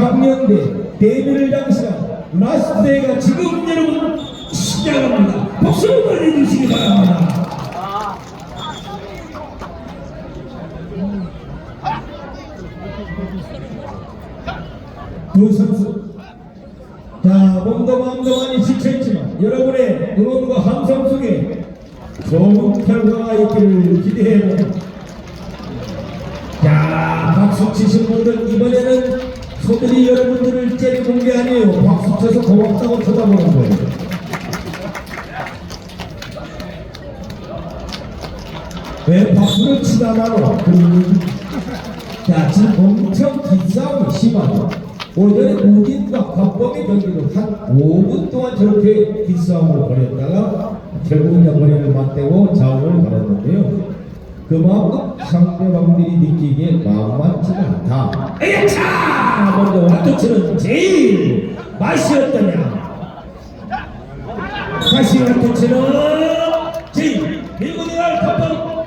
작년대 데뷔를 장식한 라스트데이가 지금 여러분 시작합니다. 박수 보내주시기 바랍니다. 두 선수 자 몸도 마음도 많이 지쳐있지만 여러분의 응원과 함성 속에 좋은 결과가 있기를 기대해봅니다 자 박수 치신 분들 이번에는 소들이 여러분들을 째리는 게 아니에요. 박수 쳐서 고맙다고 쳐다보는 거예요. 왜 박수를 치다마로 자 지금 엄청 기싸움이 심하죠. 오전에 우진과 박범의 경기도 한 5분 동안 저렇게 기싸움을 벌였다가 결국은 영거리를 맞대고 자원을 벌였는데요 그만큼 상대방들이 느끼기에 만만치가 않다. 에야차! 먼저 와토치는 제일 맛이었더냐 다시 와토치는 제일 내갈 갑방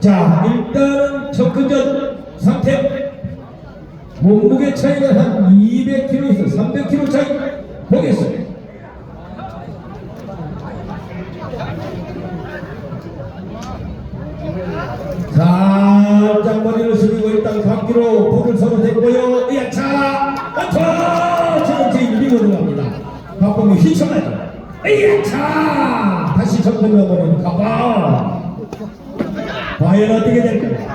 자 일단은 접근전 상태. 몸무게 차이가 한 200kg에서 300kg 차이. 보겠습니다 살짝 머리를 숙이고 각기로 볼을 서로 대고요. 야 차 어터! 지금 제일 밀고 들어갑니다. 박범이 휘청하죠. 야 차 다시 접근을 버리는 가방 과연 어떻게 될까요?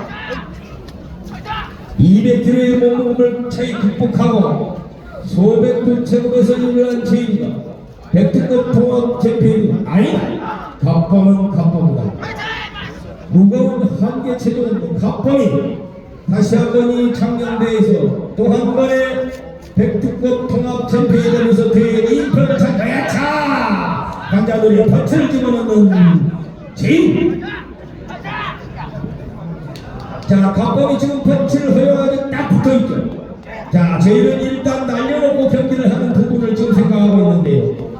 200kg의 몸무게를 차이 극복하고 소백분 체급에서 유명한 체인가 백특급 통합 챔피언 아니 갑범은 갑범이다. 무거운 한계 체중은 갑범이 다시 한번 이 창녕대에서 또 한 번의 백특급 통합 챔피언이 되면서 대회 인표를 찬거야 차 관자들이 덫을 집어넣는 제인 자, 갑범이 지금 펀치를 허용하게 딱 붙어 있죠. 자, 저희는 일단 날려놓고 경기를 하는 부분을 지금 생각하고 있는데요.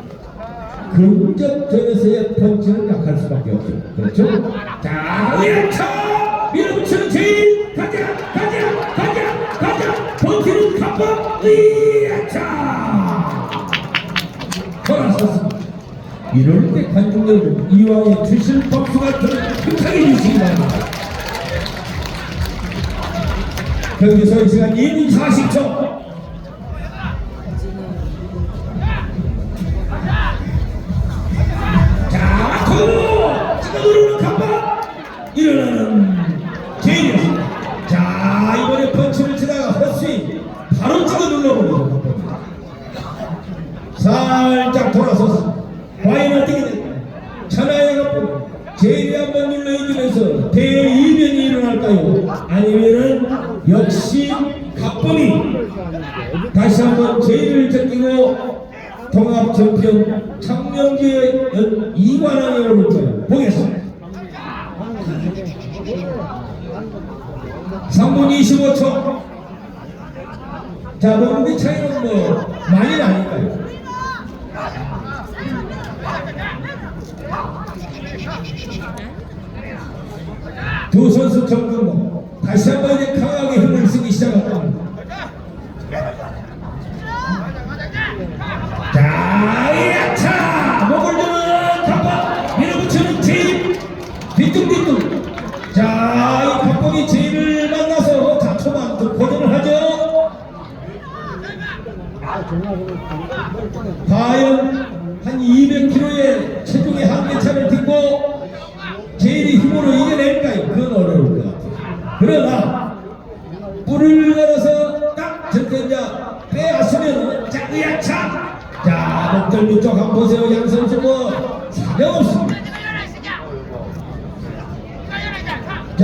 근접전에서의 펀치는 약할 수밖에 없죠. 그렇죠? 자, 으야차! 밀어붙이는 제일! 가자! 가자! 가자! 가자! 펀치는 갑범! 으야차! 돌아섰습니다. 이럴 때 관중 여러분, 이왕에 주실 박수가 격하게 주시기 바랍니다. 경기 소요 시간 2분 40초. 자, 고! 찍어 누르 찍어 눌러버리죠. 살짝 돌아섰습니다. 과연 어떻게 될까요? 천하의 갑부 제일이 한번 눌러 이기면서 대이변이 일어날까요? 아니면은 역시 갑범이 다시 한번 제의를 제끼고 통합 챔피언 창명기의 연- 이관왕에 오를까요? 보겠습니다. 3분 25초. 자, 몸무게 차이는 뭐 많이 나니까요. 두 선수 정근모 다시 한번 이제 강하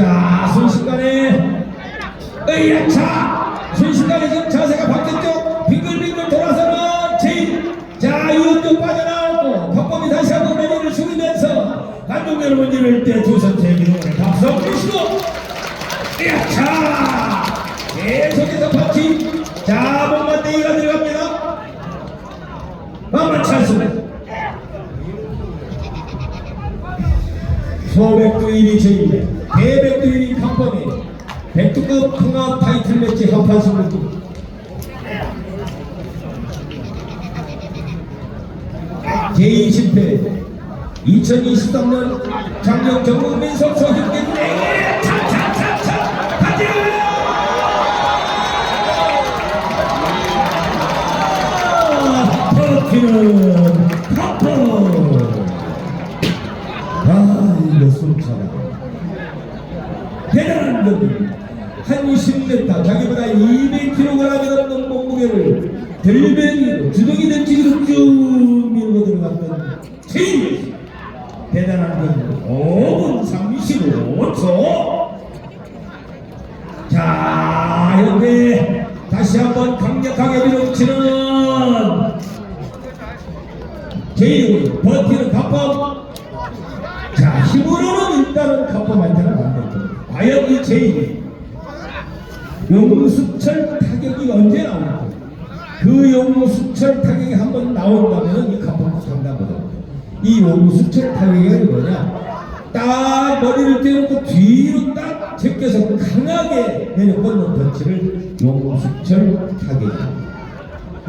자, 순식간에 으야차! 순식간에 지금 자세가 바뀌었죠? 빙글빙글 돌아서는 제일 자, 이은도 빠져나오고 박범이 다시 한번 머리를 숙이면서 관중 여러분 이럴 때두 선수에게 오늘 박수 주시고 으야차! 계속해서 파티 자, 백두급 통합 타이틀 매치 한판 승부 제20회 2023년 장경 정국민석 소식된 차차차차 가자! 터키는 카퍼 아 이거 숨차다 대단한 놈입니다 한 10m 자기보다 200kg이 넘는 몸무게를 들배기로 주둥이 던지기로 쭉 밀고 들어갔던 제일 대단한 건 5분 35초. 자 현재 다시 한번 강력하게 밀어붙이는 제일 버티는 갑범 자 힘으로는 일단은 갑범한테는 안 되죠 과연 이 제일 용수철 타격이 언제 나올까 그 용수철 타격이 한번 나온다면 이 갑범도 상당하거든 이 용수철 타격이 뭐냐 딱 머리를 떼놓고 뒤로 딱 제껴서 강하게 내려뻗는 펀치를 용수철 타격이에요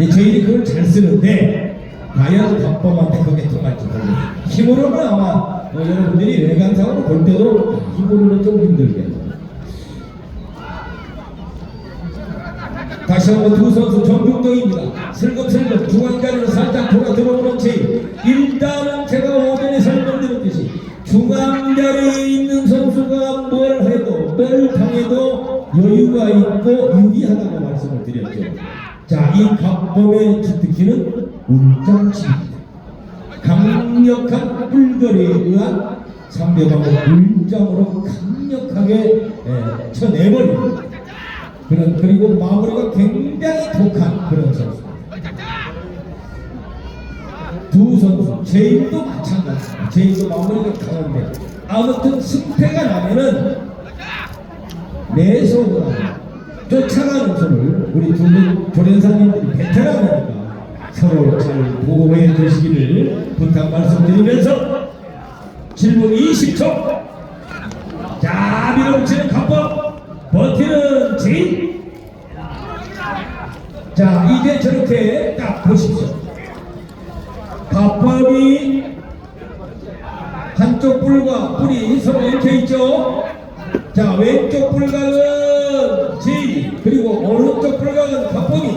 저희들이 그걸 잘 쓰는데 과연 박범한테 그게 통할지 모르겠어요. 힘으로는 아마 어, 여러분들이 외관상으로 볼 때도 힘으로는 좀 힘들겠죠. 다시 한번 두 선수 정중동입니다. 슬금슬금 중앙자리로 살짝 돌아 들어오는 제 일단은 제가 오전에 설명드렸듯이 중앙자리에 있는 선수가 뭘 해도 뭘 당해도 여유가 있고 유리하다고 말씀을 드렸죠. 자, 이 갑범의 주특기는 울장치입니다. 강력한 뿔거리에 의한 상대방을 울장으로 강력하게 예, 쳐내버립니다. 그런 그리고 마무리가 굉장히 독한 그런 선수. 두 선수 제임도 마찬가지입니다. 제임도 마무리가 강한데 아무튼 승패가 나면은 내속으로 쫓아가는 손을 우리 두분 조련사님들이 베테랑이니까 서로 잘 보호해 주시기를 부탁 말씀드리면서 질문 20초 자 밀어붙이는 갑법 버티는 제인? 자 이제 저렇게 딱 보십시오. 갑법이 한쪽 뿔과 뿔이 서로 얽혀 있죠? 자 왼쪽 뿔각은 제인 그리고 오른쪽 뿔각은 갑법이.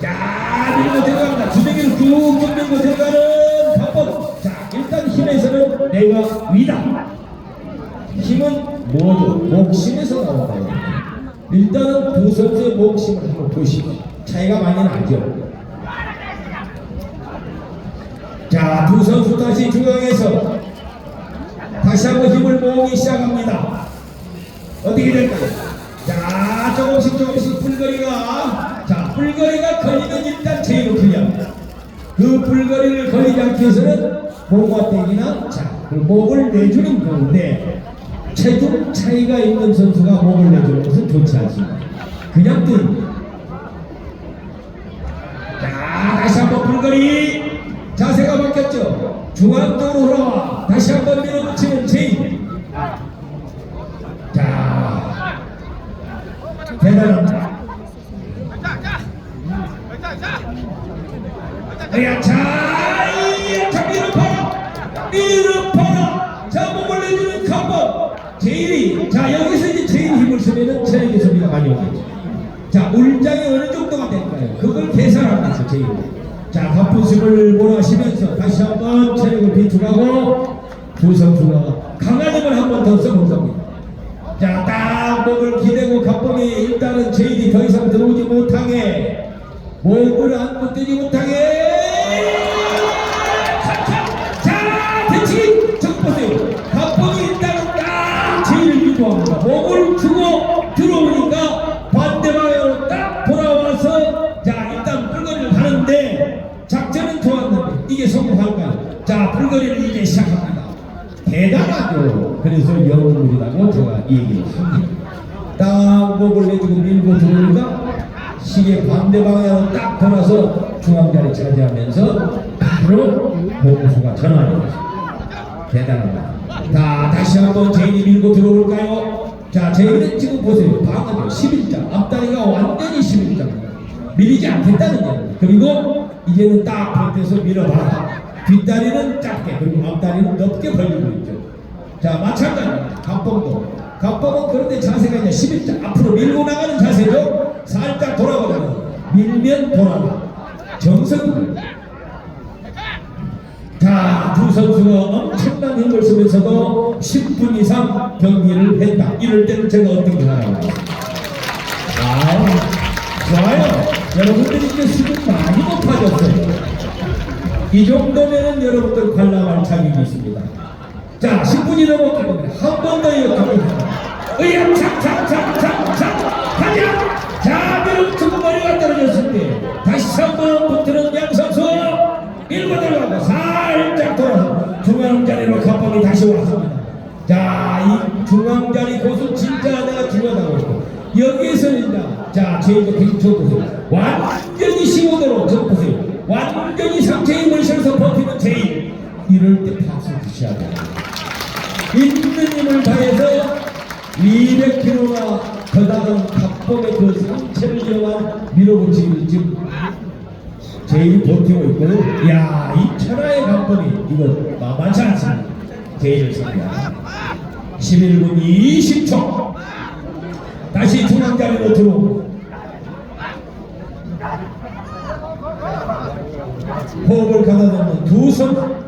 자 밀고 들어갑니다. 주둥이를 쭉 밀고 들어가는 갑법 자 일단 힘에서는 내가 위다. 힘은 모두 목심에서 나온다. 일단은 두 선수의 목심을 한번 보시고 차이가 많이 나죠. 자, 두 선수 다시 중앙에서 다시 한번 힘을 모으기 시작합니다. 어떻게 될까요? 자, 조금씩 조금씩 불거리가 자, 불거리가 걸리면 일단 제일로 클리어합니다. 그 불거리를 걸리지 않기 위해서는 목과땡이나 자, 그 목을 내주는 건데 체중 차이가 있는 선수가 목을 내주는 것은 좋지 않습니다. 그냥 뜬. 자, 다시 한번 불거리. 자세가 바뀌었죠. 중앙쪽으로 돌아와. 다시 한번 밀어붙이는 제인. 자, 대단합니다. 야, 자, 이, 자, 밀어 팔아. 밀어 팔아. 자, 몸을. 제일이, 자, 여기서 이제 제일 힘을 쓰면은 체력의 소비가 많이 오겠죠. 자, 울장이 어느 정도가 될까요? 그걸 계산하면서 제일. 자, 갑부심을 몰아쉬면서 다시 한번 체력을 비축하고 두 선수가 강한 힘을 한 번 더 써본 겁니다. 자, 딱 목을 기대고 갑범이 일단은 제일이 더 이상 들어오지 못하게 목을 안고 뜨지 못하게 자, 대치 적 보세요. 자, 불거리를 이제 시작합니다. 대단하죠. 그래서 영웅물이라고 제가 얘기를 합니다. 딱 목을 내주고 밀고 들어오니까 시계 반대 방향으로 딱 돌아서 중앙자리 차지하면서 바로 봉수가 전환을 했습니다. 대단합니다. 자, 다시 한번 제인이 밀고 들어올까요? 자, 저희는 지금 보세요. 방어도 11장, 앞다리가 완전히 11장. 밀리지 않겠다는 얘기입니다. 그리고 이제는 딱 뱉어서 밀어봐라. 뒷다리는 짧게, 그리고 앞다리는 넓게 벌리고 있죠. 자, 마찬가지입니다. 갑봉도. 갑봉은 그런데 자세가 이제 11장. 앞으로 밀고 나가는 자세죠. 살짝 돌아버려요. 밀면 돌아가. 정석입니다. 자, 두 선수가 엄청난 힘을 쓰면서도 10분 이상 경기를 했다. 이럴 때는 제가 어떻게 하나요? 아, 좋아요. 여러분들이 이제 수준 많이 높아졌어요. 이 정도면은 여러분들 관람할 자격이 있습니다. 자, 10분이 넘었기 때문에 한번 더 이어갑니다. 의야, 착, 착, 착, 착, 착, 가자! 자, 밀어붙이고 머리가 떨어졌을 때 다시 한번 붙는 양 선수 밀고 들어가고 살짝 돌아서 중앙 자리로 갑방이 다시 왔습니다. 자, 이 중앙 자리 고수 진짜 내가 중요하다고 여기에서는 이제 자, 빙초 보세요. 완 이. 이럴 때 박수. 있는 힘을 다해서 200kg가 더 나간 각범의 그 상체를 이용한 밀어붙이기를 지금 제일 버티고 있고, 야, 이 천하의 각범이 이거 만만치 않습니다. 제일 승리야. 11분 20초. 다시 중앙자리로 들어오고. 호흡을 가다듬는 두 손.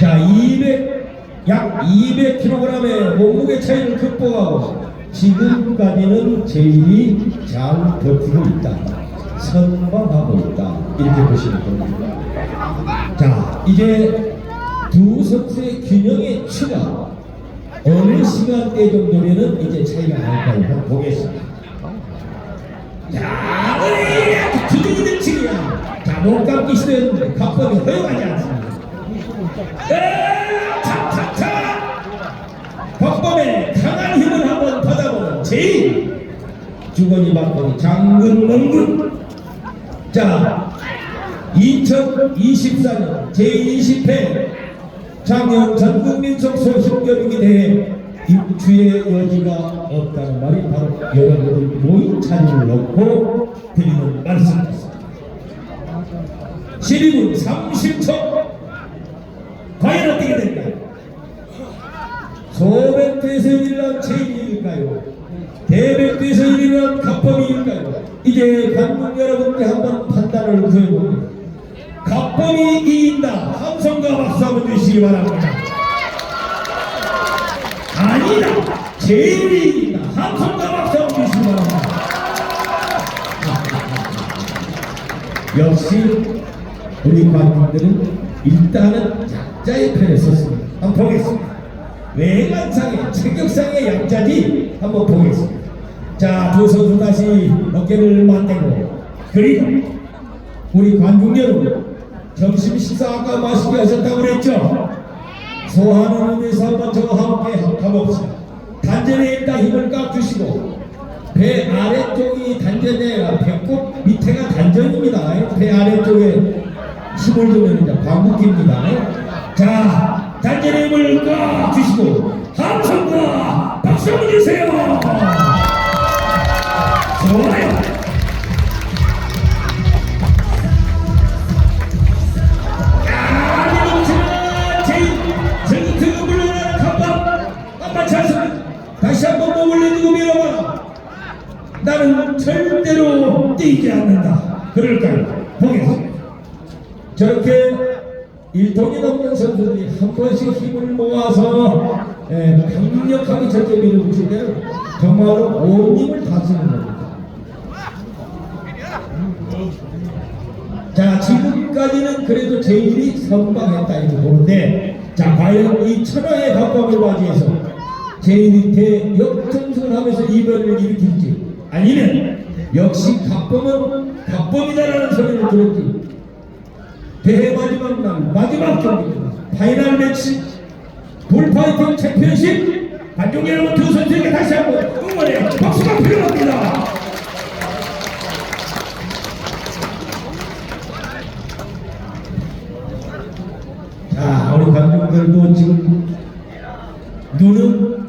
자, 200, 약 200kg의 몸무게 차이를 극복하고 지금까지는 제일이 잘 버티고 있다. 선방하고 있다. 이렇게 보시면 됩니다. 자, 이제 두 선수의 균형의 추가 어느 시간대 정도면은 이제 차이가 날까요? 한번 보겠습니다. 자, 우리 주둥이들 치기야. 자, 몸 감기 시도했는데 각본이 허용하지 않습니다. 박범의 강한 힘을 한번 받아보는 제일 주거니 박범이 장군 멍군. 자 2024년 제20회 작년 전국민 성소 힘겨루기 대회 입주의 여지가 없다는 말이 바로 여러분들 모인 자리를 놓고 드리는 말씀입니다. 12분 30초 과연 어떻게 될까요? 소백도에서 일어난 제일일까요? 대백도에서 일어난 갑범이일까요? 이제 관국 여러분께 한번 판단을 구해봅니다. 갑범이 이긴다. 함성과 박수 한번 주시기 바랍니다. 아니다. 제일이 이긴다. 함성과 박수 한번 주시기 바랍니다. 역시 우리 관객들은 일단은 약자의 편에 섰습니다. 한번 보겠습니다. 외관상의 체격상의 약자지 한번 보겠습니다. 자, 두 선수 다시 어깨를 맞대고 그리고 우리 관중 여러분 점심 식사 아까 맛있게 하셨다고 그랬죠? 소화하는 의미에서 한번 저와 함께 가봅시다. 단전에 일단 힘을 꽉 주시고 배 아래쪽이 단전에 배꼽 밑에가 단전입니다. 배 아래쪽에 힘을 주면 이제 방귀입니다. 자, 단전에 힘을 꽉 주시고 함성과 박수 한번 주세요. 좋아요. 밀어봐라. 나는 절대로 뛰지 않는다. 그럴까요? 보겠습니다. 저렇게 일통이 넘는 선수들이 한 번씩 힘을 모아서 예, 강력하게 저렇게 밀어붙일 때는 정말로 온 힘을 다 쓰는 겁니다. 자 지금까지는 그래도 제일이 선방했다 이렇게 보는데 자 과연 이 천하의 각광을 맞이해서 제일한테 역전승을 하면서 이변을 일으킬지 아니면 역시 각범은 각범이다라는 소리를 들었지 대회 마지막 날 마지막 경기입니다 파이널 매치 불파이팅 챔피언십 관중 여러분 두 선수에게 다시 한번 응원의 박수가 필요합니다 자, 우리 관중들도 지금 눈은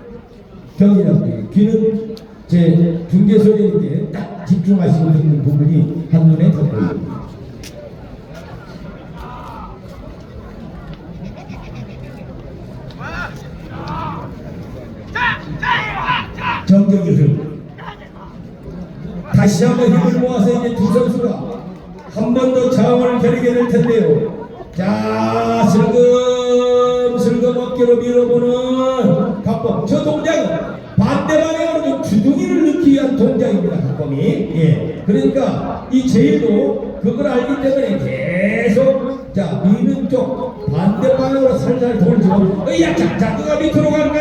말씀드립니다. 귀는 제 중계 소리인데 딱 집중하시고 듣는 부분이 한눈에 더 보입니다. 흐름. 다시 한번 힘을 모아서 이제 두 선수가 한 번 더 자원을 겨루게 될 텐데요. 자, 슬금슬금 어깨로 밀어보는 각범. 저 동작은 반대 방향으로 좀 주둥이를 넣기 위한 동작입니다, 각범이. 예. 그러니까 이 제일도 그걸 알기 때문에 계속 자 미는 쪽 반대 방향으로 살살 돌죠. 으야, 자, 자, 누가 밑으로 갈까요?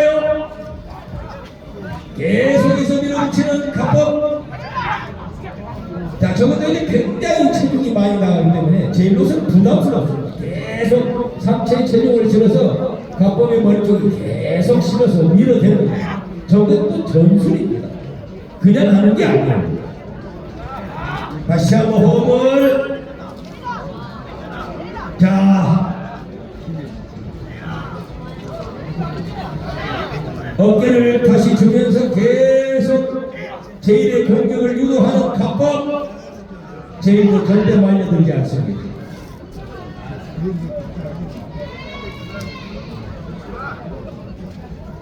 계속해서 밀어붙이는 각범. 자, 이제 굉장히 체중이 많이 나가기 때문에 제일로서는 부담스럽습니다. 계속 상체에 체중을 실어서 각범의 머리 쪽에 계속 실어서 밀어대는. 저것도 전술입니다. 그냥 하는 게 아니에요. 다시 한번 호흡을. 자, 어깨를 다시 주면서 계속 제일의 공격을 유도하는 각법 제일도 절대 말려들지 않습니다.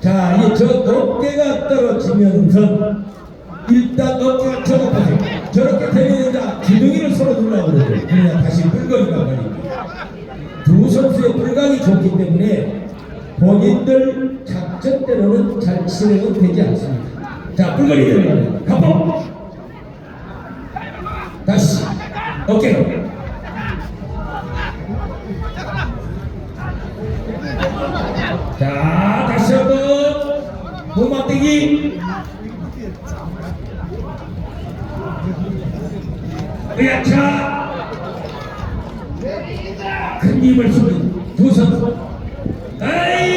자, 이저 어깨가 떨어지면서 일단 어깨가 저렇게 저렇게 되면 이제 기둥이를 서로 눌러 그러죠. 그러면 다시 불거리가 걸립니다. 두 선수의 불각이 좋기 때문에 본인들 작전대로는 잘 진행은 되지 않습니다. 자, 불거리 들어갑니다. 가보! 다시, 어깨로. 자, 다시 한 번. 몸만대기. 으야차! 큰 힘을 쏘는 두 선수. 아이,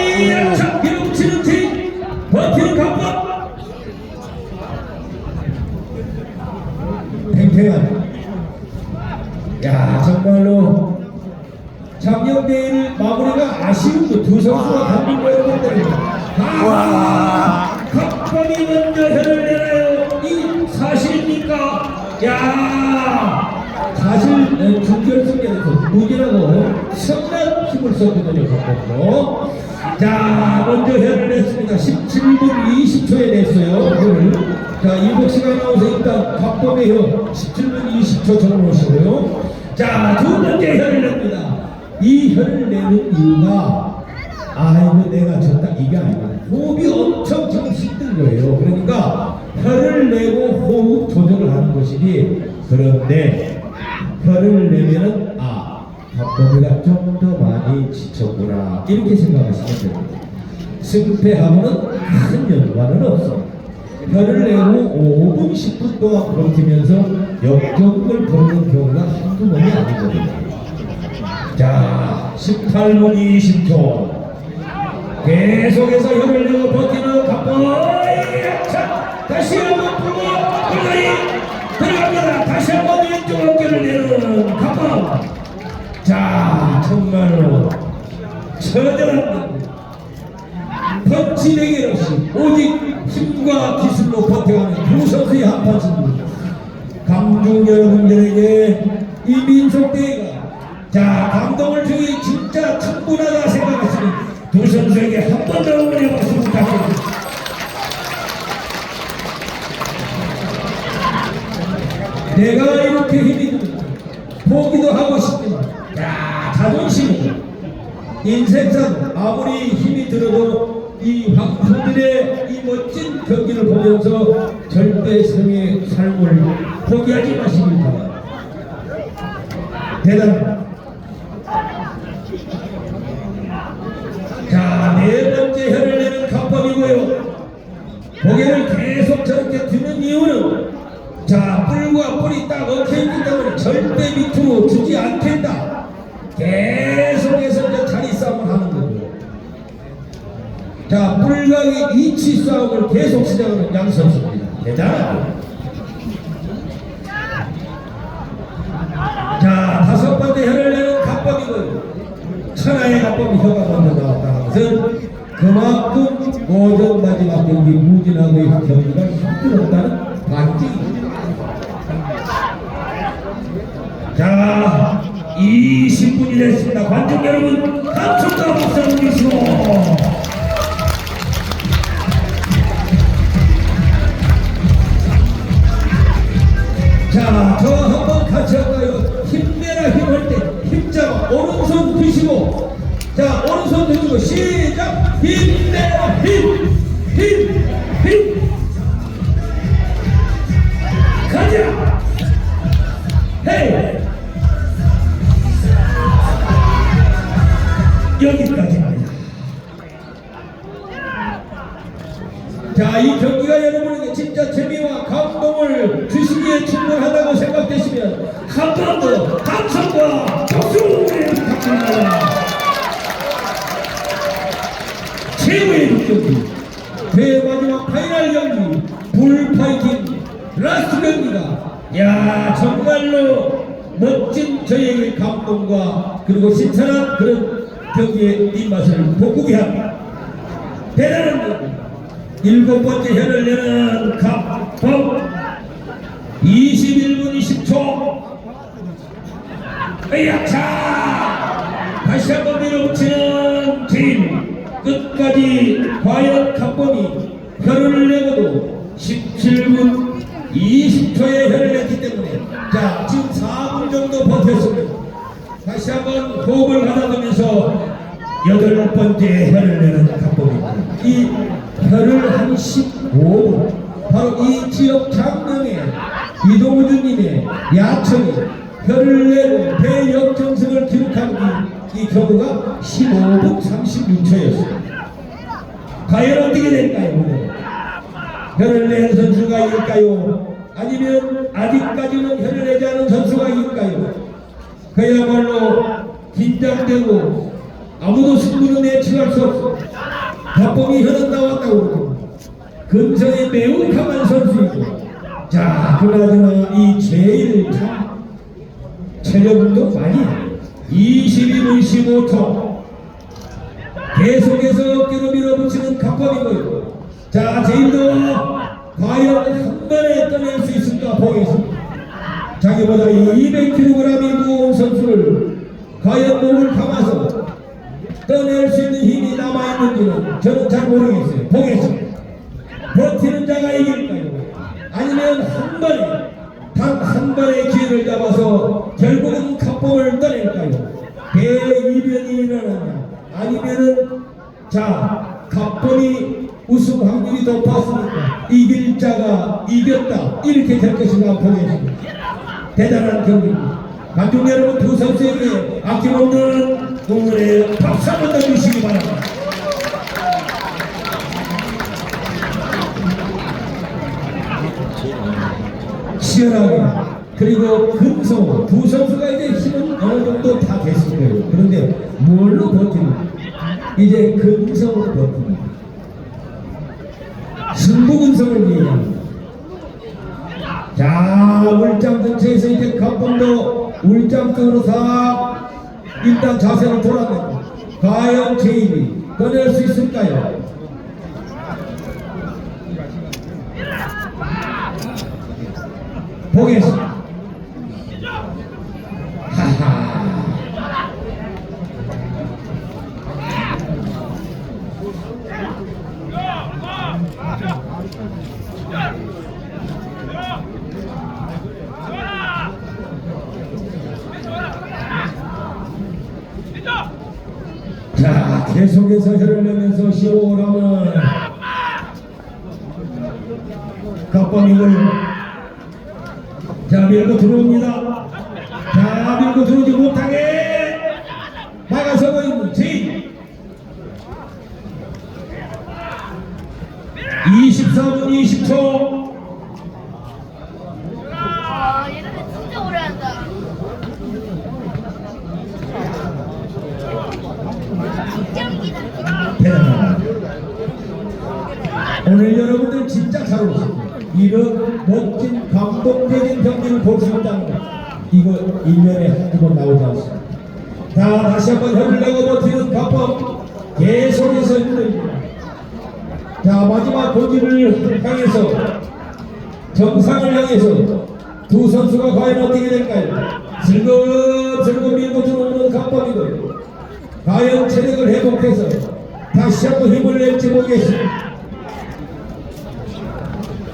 선수가 거였는데 아, 각본이 먼저 해를 내나요? 이 사실입니까? 야. 사실 어, 준결승에서 무기라고 성난 힘을 썼거든요 각본으로 자 먼저 해를 냈습니다. 17분 20초에 냈어요 오늘. 자 이복 시간 나오서 일단 각본의 혀 17분 20초 적어놓으시고요. 자두 번째 혀를 냅니다. 이 혀를 내는 이유가 아이고 내가 졌다. 이게 아니고 호흡이 엄청 지금 힘든 거예요. 그러니까 혀를 내고 호흡 조절을 하는 것이니 그런데 혀를 내면은 아 박범이가 좀 더 많이 지쳤구나 이렇게 생각하시면 됩니다. 승패하고는 큰 연관은 없어 혀를 내고 5분 10분 동안 버티면서 역경을 보는 경우가 한두 번이 아니거든요. 자, 18분 20초. 계속해서 혀를 내고 버티는 갑본. 자, 다시 한번 불고, 불가리 들어갑니다. 다시 한번 왼쪽 어깨를 내는 갑본. 자, 정말로 처절한 펀치 대결 없이 오직 힘과 기술로 버텨가는 두 선수의 한판 승부. 감중 여러분들에게 이 민속대회가 자 감동을 주기 진짜 충분하 위치 싸움을 계속 시작하는 양 선수입니다. 대단하죠. 자, 다섯 번째 혀를 내는 갑법이고요. 천하의 갑법이 혀가 먼저 나왔다는 것은 그만큼 모든 마지막 경기 무진 본인하고의 경기가 힘들었다는 반증입니다. 자, 20분이 됐습니다. 관중 여러분, 감축과 박수 주시고. 드시고 시작. 힘내라 힘힘힘. 가자. 헤이. 여기까지입니다. 자, 이 경기가 여러분에게 진짜 재미와 감동을 주시기에 충분하다고 생각되시면 한 번더 박수 부탁드립니다. 최후의 경기, 대회 마지막 파이널 경기, 불파이팅 라스트 경기가 야 정말로 멋진 저에게 감동과 그리고 신선한 그런 경기의 입맛을 돋구게 합니다. 대단한 경기. 일곱 번째 현을 내는 갑법 21분 20초 으야차 다시 한번 밀어붙이는 제일 끝까지 과연 갑범이 혀를 내고도 17분 20초의 혀를 냈기 때문에 자 지금 4분 정도 버텼습니다 다시 한번 호흡을 가다듬으면서 여덟 번째 혀를 내는 갑범입니다 이 혀를 한 15분 바로 이 지역 장명의 이동우주님의 야천이 혀를 내고 대역전승을 기록한 이, 이 경우가 15분 36초였습니다. 과연 어떻게 될까요? 오늘? 혀를 낸 선수가 이길까요? 아니면 아직까지는 혀를 내지 않은 선수가 이길까요? 그야말로 긴장되고 아무도 승부는 예측할 수 없어. 박범이 혀는 나왔다고 근성이 매우 강한 선수이고 자 그나저나 이 제일 참 체력운동 많이 해. 22분 15초 계속해서 어깨로 밀어붙이는 각범이고요 자 제일도 과연 한 번에 떠낼 수 있을까 보겠습니다 자기보다 200kg이 무거운 선수를 과연 몸을 감아서 떠낼 수 있는 힘이 남아있는지는 저는 잘 모르겠어요. 보겠습니다. 버티는 자가 이길까요? 아니면 한 번에, 단 한 번의 기회를 잡아서 결국은 갑봉을 떠낼까요? 대이변이 일어나냐? 아니면은, 자, 갑봉이 우승 확률이 높았으니까 이길 자가 이겼다. 이렇게 될 것인가 보겠습니다. 대단한 경기입니다. 관중 여러분 두 선수에게 아낌없는 응원의 박수 한번 더 주시기 바랍니다. 시원하게 그리고 금성 두 선수가 이제 힘은 어느 정도 다 됐을 거예요. 그런데 뭘로 버티는 이제 금성으로 버티는 승부근성을 얘기합니다. 자, 울장 근처에서 이제 갑봉도 울장 쪽으로 다 일단 자세를 돌았는데 과연 제입이 꺼낼 수 있을까요? 보겠습니다. 하하. 자, 계속해서 내면서 시오라면 갑범이를 자 밀고 들어옵니다. 자 밀고 들어오지 못하게 이거 1년에 한두 번 나오지 않습니다. 자 다시 한번 내고 버티는 가법 계속해서 힘듭니다. 자 마지막 고지를 향해서 정상을 향해서 두 선수가 과연 어떻게 될까요? 슬금슬금 밀고 들어오는 강범이고 과연 체력을 회복해서 다시 한번 힘을 낼지 모르겠습니다.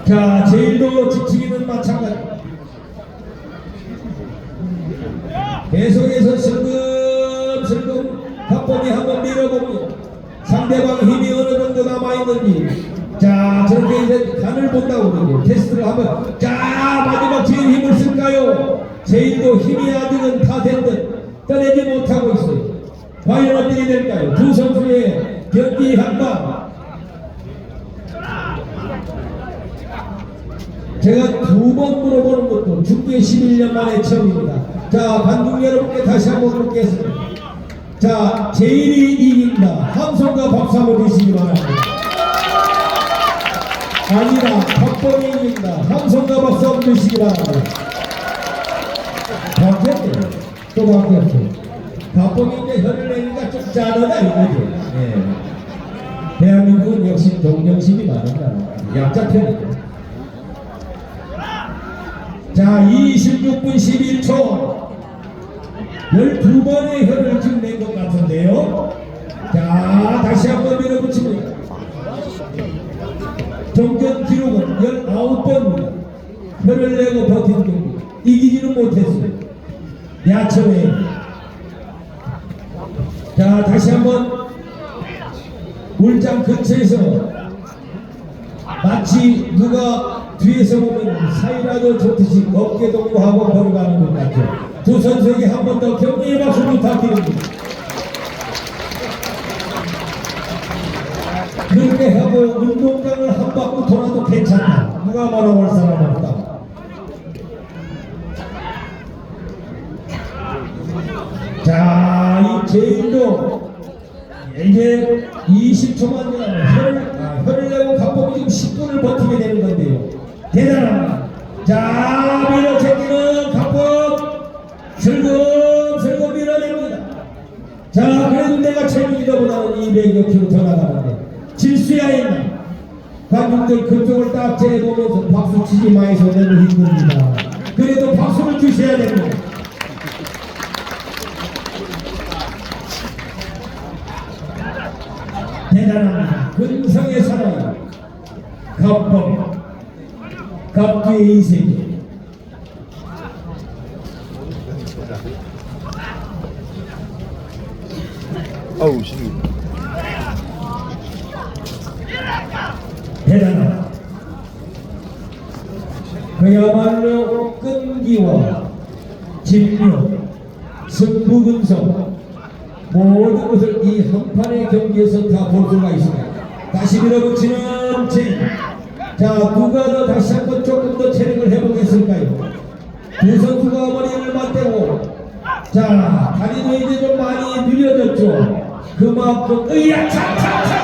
자, 제일도 지치기는 마찬가지. 계속해서 슬금슬금 박범이 한번 밀어보고 상대방 힘이 어느 정도 남아있는지. 자 저렇게 이제 간을 본다고 그러죠. 테스트를 한번. 자 마지막 제일 힘을 쓸까요? 제일도 힘이 아직은 다 된듯 떠내지 못하고 있어요. 과연 어떻게 될까요? 두 선수의 경기 한방. 제가 두 번 물어보는 것도 중계 11년 만에 처음입니다. 자, 관중 여러분께 다시 한번 묻겠습니다. 자, 제일이 이긴다. 함성과 박수 한번 주시기 바랍니다. 아니다. 박범이 이긴다. 함성과 박수 한번 주시기 바랍니다. 바뀌었네. 또 바뀌었어. 박범이 이제 혀를 내니까 좀 짠하다 이거지. 예. 대한민국은 역시 동정심이 많은 나라. 약자 편이죠. 자, 26분 11초. 12번의 혀를 지금 낸 것 같은데요. 자, 다시 한번 밀어붙입니다. 정전 기록은 19번입니다. 혀를 내고 버틴 경기. 이기지는 못했어요. 야천에. 자, 다시 한번 울장 근처에서 마치 누가 뒤에서 보면 사이라도 좋듯이 어깨 동무하고 걸어가는 것 같죠. 두 선수에게 한 번 더 격려의 박수 부탁드립니다. 그렇게 하고 운동장을 한 바퀴 돌아도 괜찮다. 누가 할 사람 없다. 자, 이 제일도 이제 20초만 지나면 혀를, 아, 혀를 내고 갑복이 지금 10분을 버티게 되는 건데요. 대단합니다. 이세계 아우 신기 대단하다. 그야말로 끈기와 집념, 승부근성 모든 것을 이 한판의 경기에서 다 볼 수가 있습니다. 다시 밀어붙이는 제. 자 누가 더 다시 한번 조금 더 체력을 회복했을까요? 두 선수가 머리를 맞대고 자 다리도 이제 좀 많이 느려졌죠. 그만큼 으야 차차차차.